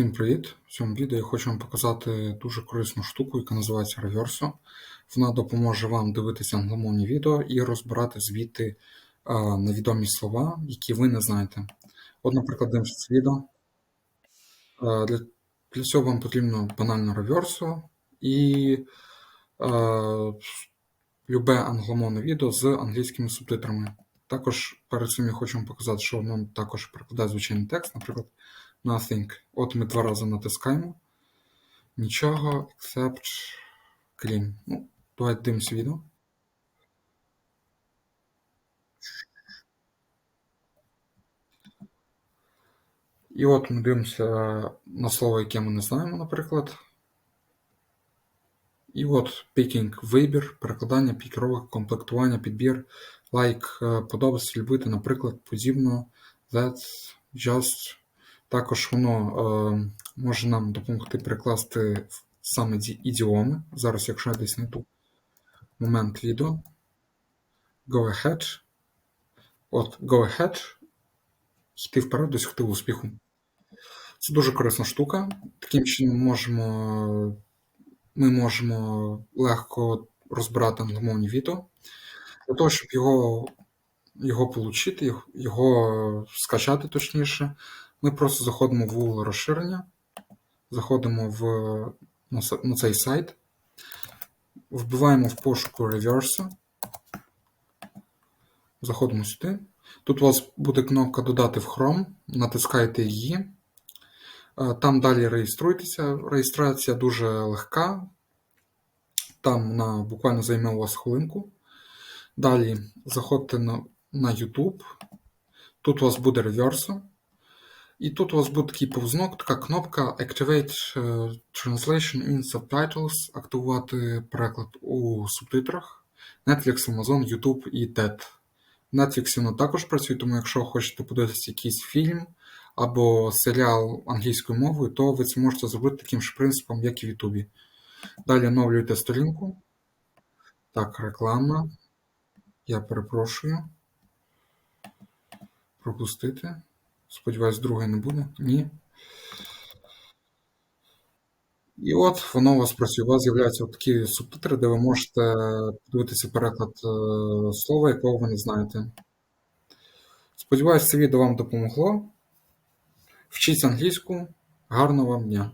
Всім привіт! В цьому відео я хочу вам показати дуже корисну штуку, яка називається Reverso. Вона допоможе вам дивитися англомовні відео і розбирати звідти а, невідомі слова, які ви не знаєте. От, наприклад, дивимося це відео. Для, для цього вам потрібно банально Reverso і а, любе англомовне відео з англійськими субтитрами. Також перед цим я хочу вам показати, що воно також перекладає звичайний текст, наприклад. Nothing. От ми два рази натискаємо. Нічого, except clean. Ну, давайте дивимося відео. І от ми дивимося на слово, яке ми не знаємо, наприклад. І от picking, вибір, перекладання, пікровок, комплектування, підбір, like, подобається, любити, наприклад, подібно, that, just. Також воно е, може нам допомогти перекласти саме ідіоми. Зараз, якщо я десь знайду момент відео. Go ahead. От, go ahead. Йти вперед, досягти успіху. Це дуже корисна штука. Таким чином можемо, ми можемо легко розбирати англомовні відео. Для того, щоб його його отримати, його скачати точніше, ми просто заходимо в Google розширення, заходимо в, на цей сайт, вбиваємо в пошуку Reverse, заходимо сюди. Тут у вас буде кнопка Додати в Chrome, натискаєте її. Там далі реєструйтеся. Реєстрація дуже легка. Там вона буквально займе у вас хвилинку. Далі заходьте на на YouTube. Тут у вас буде реверсо. І тут у вас буде такий повзнок, така кнопка Activate Translation in Subtitles, активувати переклад у субтитрах. Netflix, Amazon, YouTube і TED. Netflix воно також працює, тому якщо хочете подивитися якийсь фільм або серіал англійською мовою, то ви це можете зробити таким ж принципом, як і в YouTube. Далі оновлюєте сторінку. Так, реклама. Я перепрошую. Пропустити. Сподіваюсь, другої не буде. Ні. І от воно у вас працює. У вас з'являються такі субтитри, де ви можете подивитися переклад слова, якого ви не знаєте. Сподіваюсь, це відео вам допомогло. Вчіть англійську. Гарного вам дня!